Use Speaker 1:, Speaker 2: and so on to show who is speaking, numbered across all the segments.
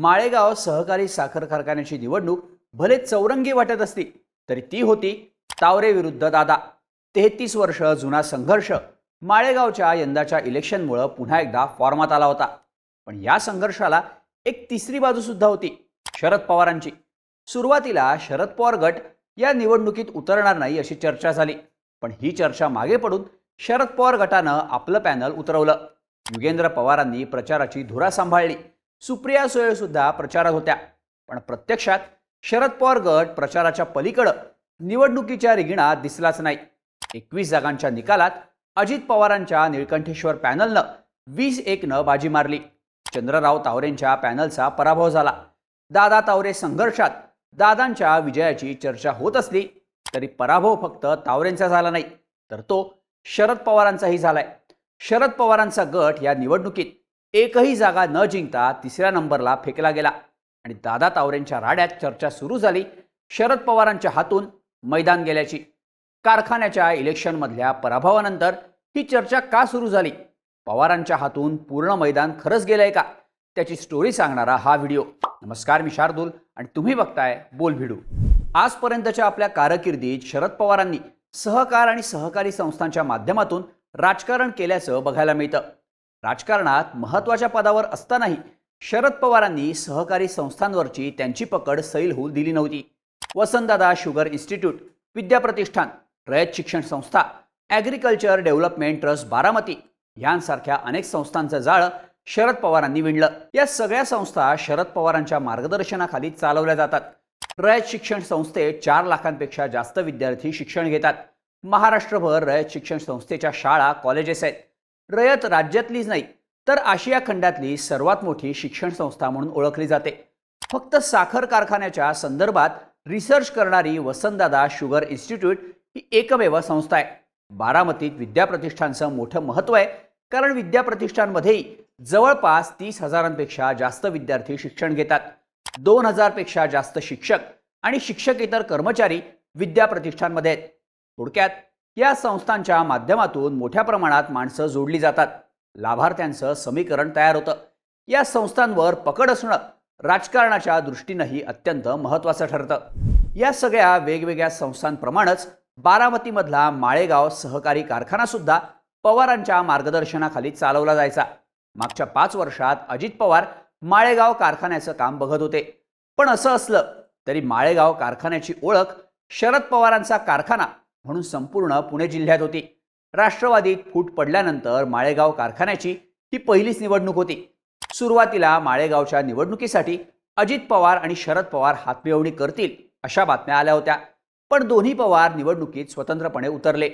Speaker 1: माळेगाव सहकारी साखर कारखान्याची निवडणूक भले चौरंगी वाटत असती तरी ती होती तावरे विरुद्ध दादा. तेहतीस वर्ष जुना संघर्ष माळेगावच्या यंदाच्या इलेक्शनमुळं पुन्हा एकदा फॉर्मात आला होता. पण या संघर्षाला एक तिसरी बाजू सुद्धा होती शरद पवारांची. सुरुवातीला शरद पवार गट या निवडणुकीत उतरणार नाही अशी चर्चा झाली पण ही चर्चा मागे पडून शरद पवार गटानं आपलं पॅनल उतरवलं. युगेंद्र पवारांनी प्रचाराची धुरा सांभाळली. सुप्रिया सुळे सुद्धा प्रचारात होत्या. पण प्रत्यक्षात शरद पवार गट प्रचाराच्या पलीकडं निवडणुकीच्या रिंगणात दिसलाच नाही. एकवीस जागांच्या निकालात अजित पवारांच्या निळकंठेश्वर पॅनलनं वीस एकनं बाजी मारली. चंद्रराव तावरेंच्या पॅनलचा पराभव झाला. दादा तावरे संघर्षात दादांच्या विजयाची चर्चा होत असली तरी पराभव फक्त तावरेंचा झाला नाही तर तो शरद पवारांचाही झालाय. शरद पवारांचा गट या निवडणुकीत एकही जागा न जिंकता तिसऱ्या नंबरला फेकला गेला. आणि दादा तावरेंच्या राड्यात चर्चा सुरू झाली शरद पवारांच्या हातून मैदान गेल्याची. कारखान्याच्या इलेक्शनमधल्या पराभवानंतर ही चर्चा का सुरू झाली? पवारांच्या हातून पूर्ण मैदान खरंच गेलंय का? त्याची स्टोरी सांगणारा हा व्हिडिओ. नमस्कार मी शार्दूल आणि तुम्ही बघताय बोल भिडू आजपर्यंतच्या आपल्या कारकिर्दीत शरद पवारांनी सहकार आणि सहकारी संस्थांच्या माध्यमातून राजकारण केल्याचं बघायला मिळतं. राजकारणात महत्त्वाच्या पदावर असतानाही शरद पवारांनी सहकारी संस्थांवरची त्यांची पकड सैल होऊ दिली नव्हती. Vasantdada sugar institute Vidyapratishthan Rayat Shikshan Sanstha agriculture development trust Baramati यांसारख्या अनेक संस्थांचं जाळं शरद पवारांनी विणलं. या सगळ्या संस्था शरद पवारांच्या मार्गदर्शनाखाली चालवल्या जातात. रयत शिक्षण संस्थेत चार लाखांपेक्षा जास्त विद्यार्थी शिक्षण घेतात. महाराष्ट्रभर रयत शिक्षण संस्थेच्या शाळा कॉलेजेस आहेत. रयत राज्यातलीच नाही तर आशिया खंडातली सर्वात मोठी शिक्षण संस्था म्हणून ओळखली जाते. फक्त साखर कारखान्याच्या संदर्भात रिसर्च करणारी वसंतदादा शुगर इन्स्टिट्यूट ही एकमेव संस्था आहे. बारामतीत विद्याप्रतिष्ठानचं मोठं महत्त्व आहे कारण विद्याप्रतिष्ठानमध्येही जवळपास तीस हजारांपेक्षा जास्त विद्यार्थी शिक्षण घेतात. दोन हजारपेक्षा जास्त शिक्षक आणि शिक्षकेतर कर्मचारी विद्याप्रतिष्ठानमध्ये आहेत. थोडक्यात या संस्थांच्या माध्यमातून मोठ्या प्रमाणात माणसं जोडली जातात. लाभार्थ्यांचं समीकरण तयार होतं. या संस्थांवर पकड असणं राजकारणाच्या दृष्टीनंही अत्यंत महत्त्वाचं ठरतं. या सगळ्या वेगवेगळ्या संस्थांप्रमाणेच बारामतीमधला माळेगाव सहकारी कारखानासुद्धा पवारांच्या मार्गदर्शनाखाली चालवला जायचा. मागच्या पाच वर्षात अजित पवार माळेगाव कारखान्याचं काम बघत होते. पण असं असलं तरी माळेगाव कारखान्याची ओळख शरद पवारांचा कारखाना म्हणून संपूर्ण पुणे जिल्ह्यात होती. राष्ट्रवादीत फूट पडल्यानंतर माळेगाव कारखान्याची ही पहिलीच निवडणूक होती. सुरुवातीला माळेगावच्या निवडणुकीसाठी अजित पवार आणि शरद पवार हातमिळवणी करतील अशा बातम्या आल्या होत्या. पण दोन्ही पवार निवडणुकीत स्वतंत्रपणे उतरले.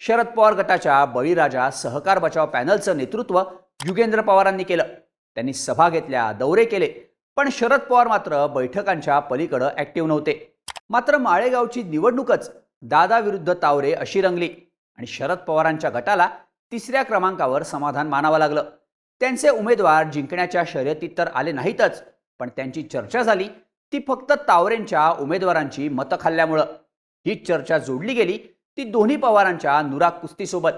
Speaker 1: शरद पवार गटाच्या बळीराजा सहकार बचाव पॅनलचं नेतृत्व युगेंद्र पवारांनी केलं. त्यांनी सभा घेतल्या दौरे केले. पण शरद पवार मात्र बैठकांच्या पलीकडं ॲक्टिव्ह नव्हते. मात्र माळेगावची निवडणूकच दादा विरुद्ध तावरे अशी रंगली आणि शरद पवारांच्या गटाला तिसऱ्या क्रमांकावर समाधान मानावं लागलं. त्यांचे उमेदवार जिंकण्याच्या शर्यतीत तर आले नाहीतच पण त्यांची चर्चा झाली. ती फक्त तावरेंच्या उमेदवारांची मतं खाल्ल्यामुळं. ही चर्चा जोडली गेली ती दोन्ही पवारांच्या नुराग कुस्तीसोबत.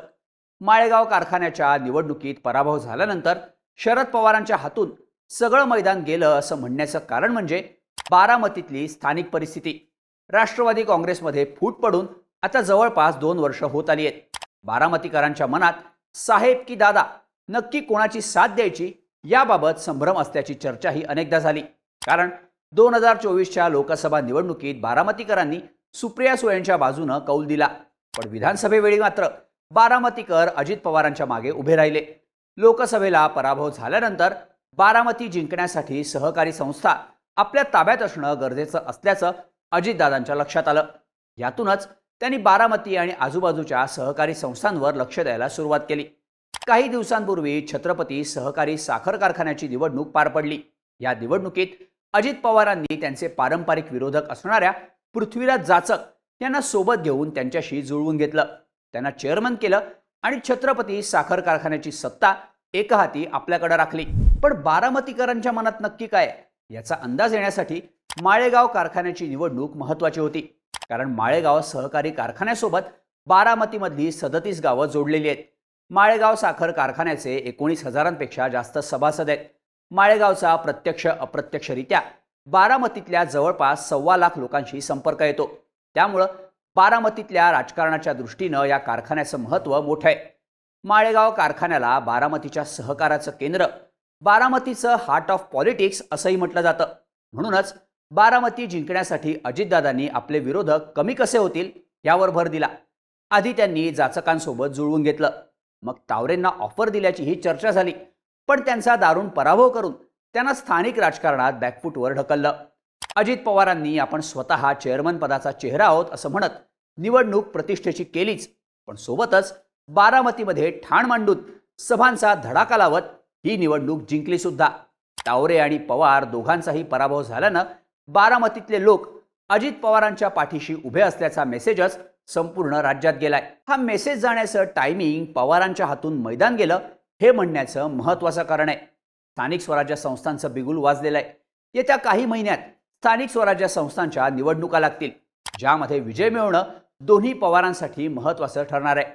Speaker 1: माळेगाव कारखान्याच्या निवडणुकीत पराभव झाल्यानंतर शरद पवारांच्या हातून सगळं मैदान गेलं असं म्हणण्याचं कारण म्हणजे बारामतीतली स्थानिक परिस्थिती. राष्ट्रवादी काँग्रेसमध्ये फूट पडून आता जवळपास दोन वर्ष होत आली आहेत. बारामतीकरांच्या मनात साहेब की दादा नक्की कोणाची साथ द्यायची याबाबत संभ्रम असल्याची चर्चाही अनेकदा झाली. कारण दोन हजार चोवीसच्या लोकसभा निवडणुकीत बारामतीकरांनी सुप्रिया सुळेंच्या बाजूनं कौल दिला. पण विधानसभेवेळी मात्र बारामतीकर अजित पवारांच्या मागे उभे राहिले. लोकसभेला पराभव झाल्यानंतर बारामती जिंकण्यासाठी सहकारी संस्था आपल्या ताब्यात असणं गरजेचं असल्याचं अजितदादांच्या लक्षात आलं. यातूनच त्यांनी बारामती आणि आजूबाजूच्या सहकारी संस्थांवर लक्ष द्यायला सुरुवात केली. काही दिवसांपूर्वी छत्रपती सहकारी साखर कारखान्याची निवडणूक पार पडली. या निवडणुकीत अजित पवारांनी त्यांचे पारंपरिक विरोधक असणाऱ्या पृथ्वीराज जाचक यांना सोबत घेऊन त्यांच्याशी जुळवून घेतलं. त्यांना चेअरमन केलं आणि छत्रपती साखर कारखान्याची सत्ता एकहाती आपल्याकडे राखली. पण बारामतीकरांच्या मनात नक्की काय? याचा अंदाज येण्यासाठी माळेगाव कारखान्याची निवडणूक महत्त्वाची होती. कारण माळेगाव सहकारी कारखान्यासोबत बारामतीमधली सदतीस गावं जोडलेली आहेत. माळेगाव साखर कारखान्याचे एकोणीस हजारांपेक्षा जास्त सभासद आहेत. माळेगावचा प्रत्यक्ष अप्रत्यक्षरित्या बारामतीतल्या जवळपास सव्वा लाख लोकांशी संपर्क येतो. त्यामुळं बारामतीतल्या राजकारणाच्या दृष्टीनं या कारखान्याचं महत्त्व मोठं आहे. माळेगाव कारखान्याला बारामतीच्या सहकाराचं केंद्र बारामतीचं हार्ट ऑफ पॉलिटिक्स असंही म्हटलं जातं. म्हणूनच बारामती जिंकण्यासाठी अजितदादांनी आपले विरोधक कमी कसे होतील यावर भर दिला. आधी त्यांनी जाचकांसोबत जुळवून घेतलं. मग तावरेंना ऑफर दिल्याची ही चर्चा झाली. पण त्यांचा दारुण पराभव करून त्यांना स्थानिक राजकारणात बॅकफूटवर ढकललं. अजित पवारांनी आपण स्वतः चेअरमन पदाचा चेहरा आहोत असं म्हणत निवडणूक प्रतिष्ठेची केलीच. पण सोबतच बारामतीमध्ये ठाण मांडून सभांचा धडाका लावत ही निवडणूक जिंकली सुद्धा. तावरे आणि पवार दोघांचाही पराभव झाल्यानं बारामतीतले लोक अजित पवारांच्या पाठीशी उभे असल्याचा मेसेजच संपूर्ण राज्यात गेलाय. हा मेसेज जाण्याचं टायमिंग पवारांच्या हातून मैदान गेलं हे म्हणण्याचं महत्त्वाचं कारण आहे. स्थानिक स्वराज्य संस्थांचं बिगुल वाजलेलं आहे येत्या काही महिन्यात स्थानिक स्वराज्य संस्थांच्या निवडणुका लागतील ज्यामध्ये विजय मिळवणं दोन्ही पवारांसाठी महत्त्वाचं ठरणार आहे.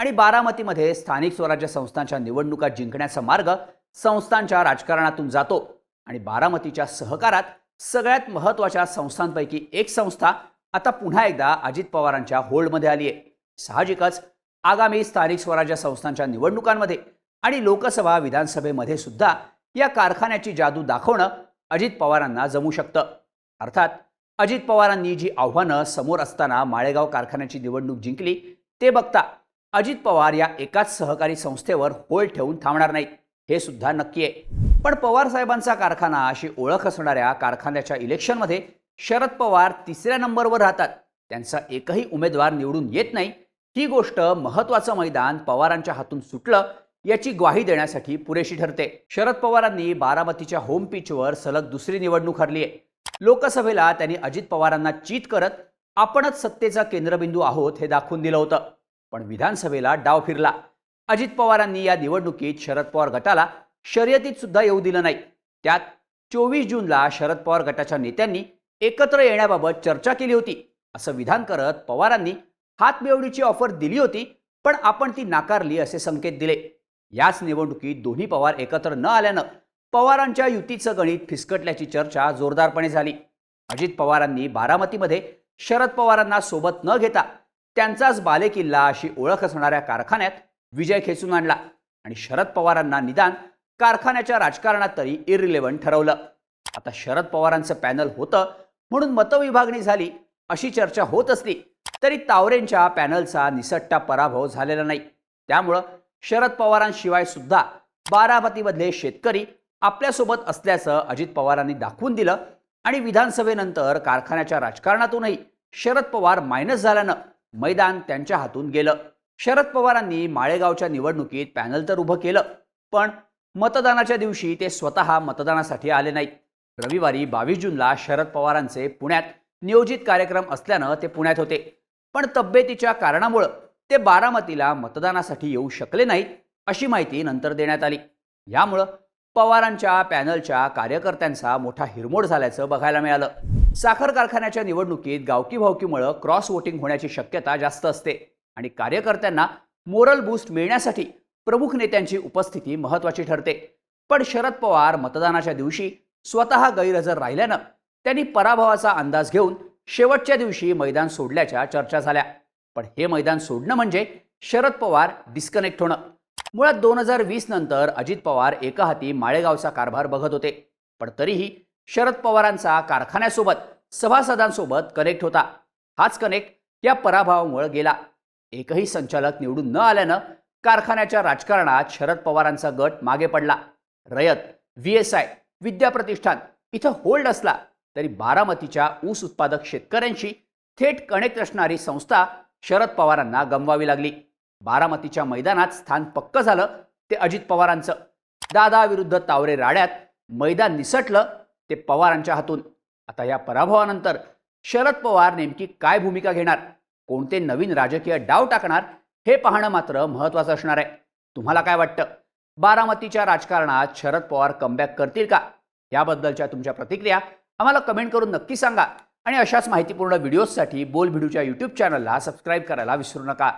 Speaker 1: आणि बारामतीमध्ये स्थानिक स्वराज्य संस्थांच्या निवडणुका जिंकण्याचा मार्ग संस्थांच्या राजकारणातून जातो आणि बारामतीच्या सहकारात सगळ्यात महत्त्वाच्या संस्थांपैकी एक संस्था आता पुन्हा एकदा अजित पवारांच्या होल्डमध्ये आली आहे. साहजिकच आगामी स्थानिक स्वराज्य संस्थांच्या निवडणुकांमध्ये आणि लोकसभा विधानसभेमध्ये सुद्धा या कारखान्याची जादू दाखवणं अजित पवारांना जमू शकतं. अर्थात अजित पवारांनी जी आव्हानं समोर असताना माळेगाव कारखान्याची निवडणूक जिंकली ते बघता अजित पवार या एकाच सहकारी संस्थेवर होल्ड ठेवून थांबणार नाहीत. हे सुद्धा नक्की आहे. पण पवार साहेबांचा कारखाना अशी ओळख असणाऱ्या कारखान्याच्या इलेक्शनमध्ये शरद पवार तिसऱ्या नंबरवर राहतात. त्यांचा एकही उमेदवार निवडून येत नाही. ही गोष्ट महत्त्वाचं मैदान पवारांच्या हातून सुटलं याची ग्वाही देण्यासाठी पुरेशी ठरते. शरद पवारांनी बारामतीच्या होम पिचवर सलग दुसरी निवडणूक हरली आहे. लोकसभेला त्यांनी अजित पवारांना चीत करत आपणच सत्तेचा केंद्रबिंदू आहोत हे दाखवून दिलं होतं. पण विधानसभेला डाव फिरला. अजित पवारांनी या निवडणुकीत शरद पवार गटाला शर्यतीत सुद्धा येऊ दिलं नाही. त्यात चोवीस जूनला शरद पवार गटाच्या नेत्यांनी एकत्र येण्याबाबत चर्चा केली होती. असं विधान करत पवारांनी हातमिळवणीची ऑफर दिली होती पण आपण ती नाकारली असे संकेत दिले. याच निवडणुकीत दोन्ही पवार एकत्र न आल्यानं पवारांच्या युतीचं गणित फिसकटल्याची चर्चा जोरदारपणे झाली. अजित पवारांनी बारामतीमध्ये शरद पवारांना सोबत न घेता त्यांचाच बालेकिल्ला अशी ओळख असणाऱ्या कारखान्यात विजय खेचून आणला आणि शरद पवारांना निदान कारखान्याच्या राजकारणात तरी इरिलेव्हंट ठरवलं. आता शरद पवारांचं पॅनल होतं म्हणून मतविभागणी झाली अशी चर्चा होत असली तरी तावरेंच्या पॅनलचा निसट्टा पराभव झालेला नाही. त्यामुळं शरद पवारांशिवाय सुद्धा बारामतीमधले शेतकरी आपल्यासोबत असल्याचं अजित पवारांनी दाखवून दिलं आणि विधानसभेनंतर कारखान्याच्या राजकारणातूनही शरद पवार मायनस झाल्यानं मैदान त्यांच्या हातून गेलं. शरद पवारांनी माळेगावच्या निवडणुकीत पॅनल तर उभं केलं पण मतदानाच्या दिवशी ते स्वतः मतदानासाठी आले नाहीत. रविवारी बावीस जूनला शरद पवारांचे पुण्यात नियोजित कार्यक्रम असल्यानं ते पुण्यात होते. पण तब्येतीच्या कारणामुळं ते बारामतीला मतदानासाठी येऊ शकले नाहीत अशी माहिती नंतर देण्यात आली. यामुळं पवारांच्या पॅनलच्या कार्यकर्त्यांचा मोठा हिरमोड झाल्याचं बघायला मिळालं. साखर कारखान्याच्या निवडणुकीत गावकी भावकीमुळं क्रॉस वोटिंग होण्याची शक्यता जास्त असते. आणि कार्यकर्त्यांना मोरल बूस्ट मिळण्यासाठी प्रमुख नेत्यांची उपस्थिती महत्त्वाची ठरते. पण शरद पवार मतदानाच्या दिवशी स्वतः गैरहजर राहिल्यानं त्यांनी पराभवाचा अंदाज घेऊन शेवटच्या दिवशी मैदान सोडल्याच्या चर्चा झाल्या. पण हे मैदान सोडणं म्हणजे शरद पवार डिस्कनेक्ट होणं. मुळात दोन हजार वीस नंतर अजित पवार एका हाती माळेगावचा कारभार बघत होते. पण तरीही शरद पवारांचा कारखान्यासोबत सभासदांसोबत कनेक्ट होता. हाच कनेक्ट या पराभवामुळे गेला. एकही संचालक निवडून न आल्यानं कारखान्याच्या राजकारणात शरद पवारांचा गट मागे पडला. Rayat V S I Vidyapratishthan इथं होल्ड असला तरी बारामतीच्या ऊस उत्पादक शेतकऱ्यांशी थेट कनेक्ट असणारी संस्था शरद पवारांना गमवावी लागली. बारामतीच्या मैदानात स्थान पक्क झालं ते अजित पवारांचं. दादा विरुद्ध तावरे राड्यात मैदान निसटलं ते पवारांच्या हातून. आता या पराभवानंतर शरद पवार नेमकी काय भूमिका घेणार? कोणते नवीन राजकीय डाव टाकणार हे पाहणं मात्र महत्त्वाचं असणार आहे. तुम्हाला काय वाटतं? बारामतीच्या राजकारणात शरद पवार कमबॅक करतील का? याबद्दलच्या तुमच्या प्रतिक्रिया आम्हाला कमेंट करून नक्की सांगा. आणि अशाच माहितीपूर्ण व्हिडिओजसाठी बोल भिडूच्या यूट्यूब चॅनलला सबस्क्राईब करायला विसरू नका.